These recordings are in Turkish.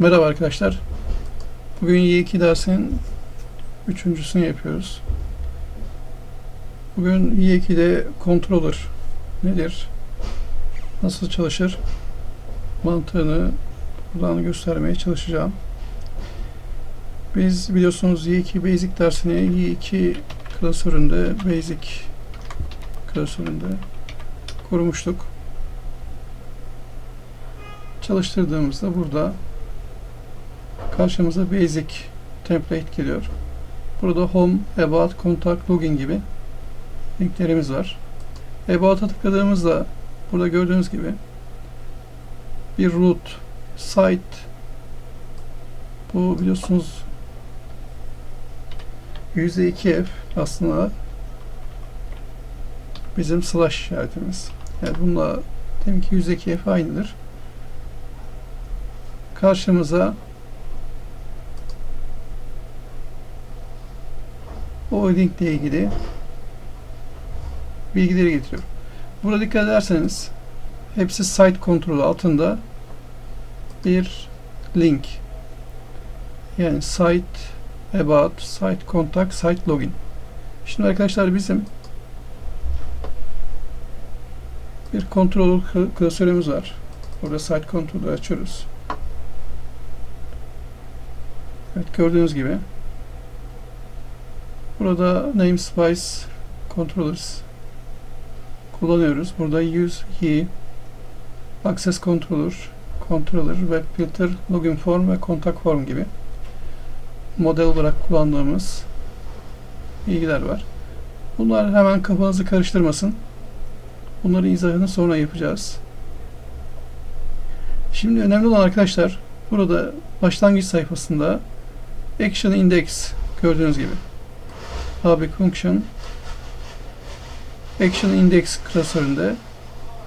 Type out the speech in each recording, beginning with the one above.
Merhaba arkadaşlar. Bugün Y2 dersinin üçüncüsünü yapıyoruz. Bugün Y2'de controller nedir? Nasıl çalışır? Mantığını buradan göstermeye çalışacağım. Biz biliyorsunuz Y2 Basic dersini Y2 klasöründe Basic klasöründe kurmuştuk. Çalıştırdığımızda burada karşımıza basic template geliyor. Burada home, about, contact, login gibi linklerimiz var. About'a tıkladığımızda burada gördüğünüz gibi bir root, site bu biliyorsunuz %2F aslında bizim slash işaretimiz. Yani bununla demek ki %2F aynıdır. Karşımıza o linkle ilgili bilgileri getiriyor. Burada dikkat ederseniz hepsi site kontrolü altında bir link. Yani site about, site contact, site login. Şimdi arkadaşlar bizim bir kontrol klasörümüz var. Burada site kontrolü açıyoruz. Evet gördüğünüz gibi Burada namespace controllers kullanıyoruz. Burada use key, access controller, controller, web filter, login form ve contact form gibi model olarak kullandığımız bilgiler var. Bunlar hemen kafanızı karıştırmasın. Bunları izahını sonra yapacağız. Şimdi önemli olan arkadaşlar burada başlangıç sayfasında action index gördüğünüz gibi public function action index klasöründe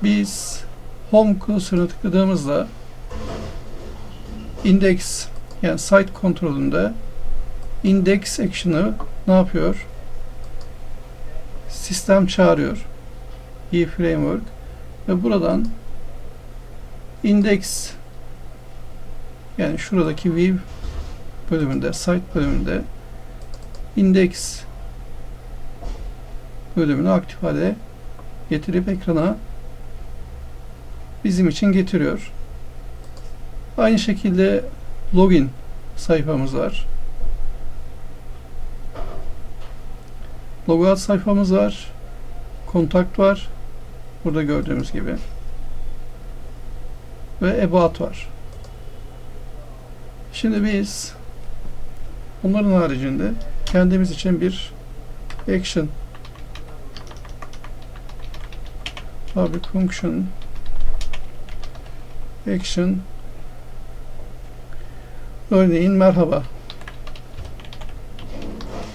biz home klasörüne tıkladığımızda index yani site kontrolünde index action'ı ne yapıyor? Sistem çağırıyor. E framework ve buradan index yani şuradaki view bölümünde, site bölümünde index bölümünü aktif hale getirip ekrana bizim için getiriyor. Aynı şekilde login sayfamız var. Logout sayfamız var. Kontakt var. Burada gördüğümüz gibi. Ve about var. Şimdi biz onların haricinde kendimiz için bir action public function. Action. Örneğin merhaba.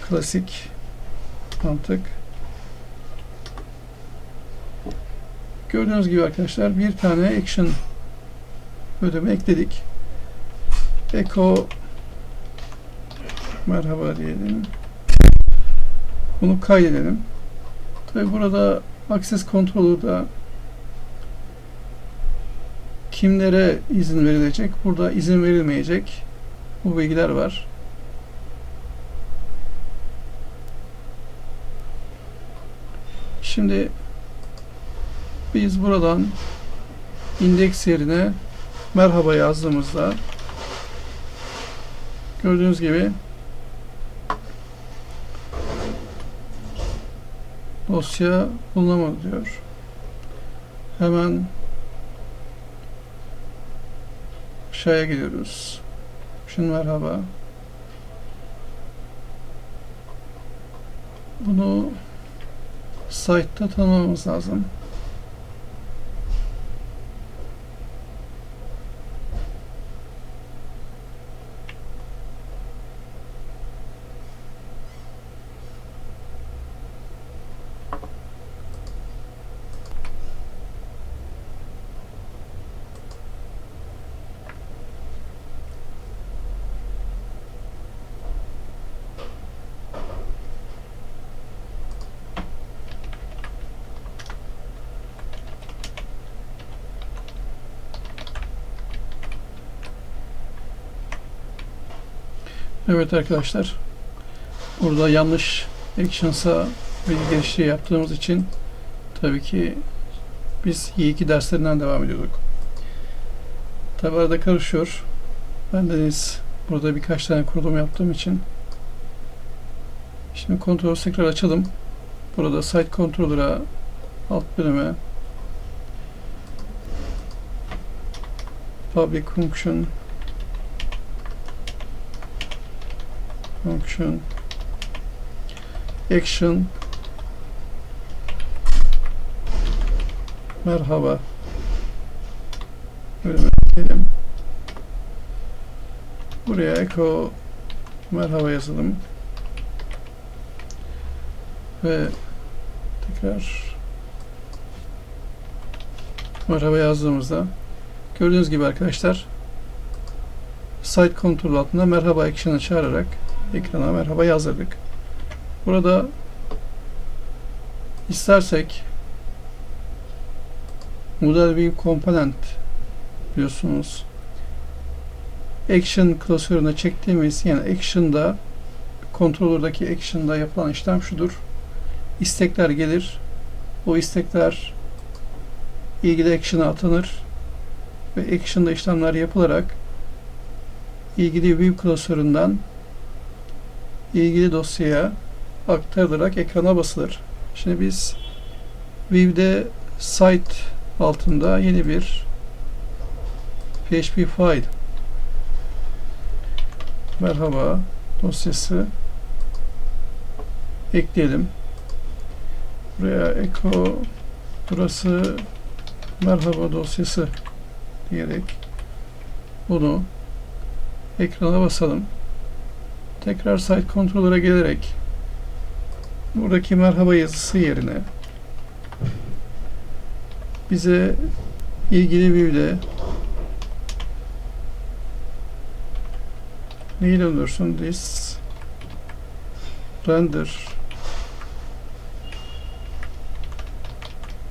Klasik mantık. Gördüğünüz gibi arkadaşlar bir tane action bölümü ekledik. Echo merhaba diyelim. Bunu kaydedelim. Tabi burada Access Controller'da kimlere izin verilecek? Burada izin verilmeyecek. Bu bilgiler var. Şimdi biz buradan indeks yerine merhaba yazdığımızda gördüğünüz gibi dosya bulunamadı diyor. Hemen aşağıya gidiyoruz. Şimdi merhaba. Bunu site'da tanımamız lazım. Evet arkadaşlar. Burada yanlış Actions'a bilgi geliştirici yaptığımız için tabii ki biz Y2 derslerinden devam ediyorduk. Tabi arada karışıyor. Ben Deniz burada birkaç tane kurulum yaptığım için şimdi kontrolü tekrar açalım. Burada site controller'a alt bölüme public function function action merhaba gidelim. Buraya echo merhaba yazalım. Ve tekrar merhaba yazdığımızda gördüğünüz gibi arkadaşlar site kontrol altında merhaba action'ı çağırarak ekrana merhaba yazdırdık. Burada istersek Model View Component biliyorsunuz Action klasörüne çektiğimiz yani Action'da controller'daki Action'da yapılan işlem şudur. İstekler gelir. O istekler ilgili Action'a atanır ve Action'da işlemler yapılarak ilgili View klasöründen ilgili dosyaya aktarılarak ekrana basılır. Şimdi biz View'de site altında yeni bir PHP file merhaba dosyası ekleyelim. Buraya echo burası merhaba dosyası diyerek bunu ekrana basalım. Tekrar site controller'a gelerek buradaki merhaba yazısı yerine bize ilgili view'de neyle olursun this render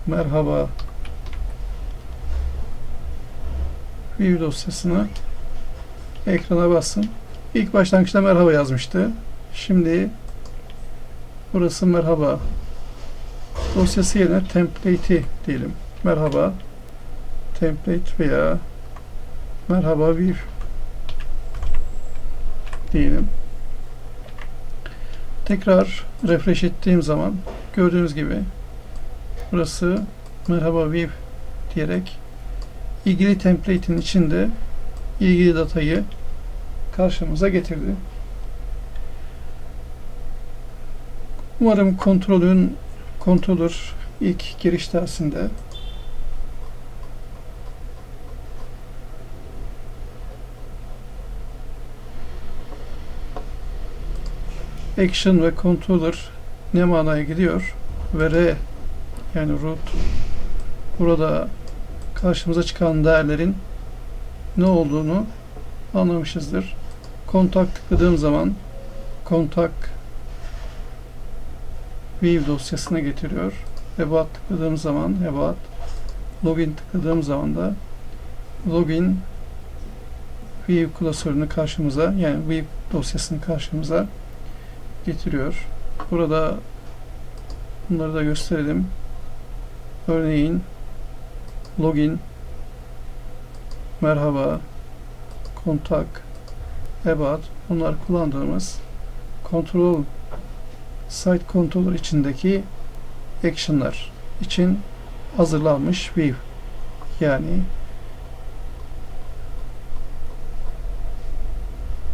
merhaba view dosyasına ekrana bassın. İlk başlangıçta merhaba yazmıştı. Şimdi burası merhaba dosyası yerine template'i diyelim. Merhaba template veya merhaba view diyelim. Tekrar refresh ettiğim zaman gördüğünüz gibi burası merhaba view diyerek ilgili template'in içinde ilgili datayı karşımıza getirdi. Umarım kontrolün kontrolür ilk giriş dersinde action ve controller ne manaya gidiyor ve R yani root burada karşımıza çıkan değerlerin ne olduğunu anlamışızdır. Kontak tıkladığım zaman kontak view dosyasına getiriyor. About tıkladığım zaman about login tıkladığım zaman da login view klasörünü karşımıza yani view dosyasını karşımıza getiriyor. Burada bunları da gösterelim. Örneğin login merhaba kontak about bunlar kullandığımız kontrol site controller içindeki action'lar için hazırlanmış view yani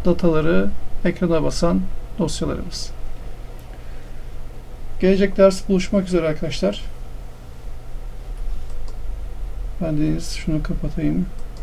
dataları ekrana basan dosyalarımız. Gelecek ders buluşmak üzere arkadaşlar. Ben de şunu kapatayım.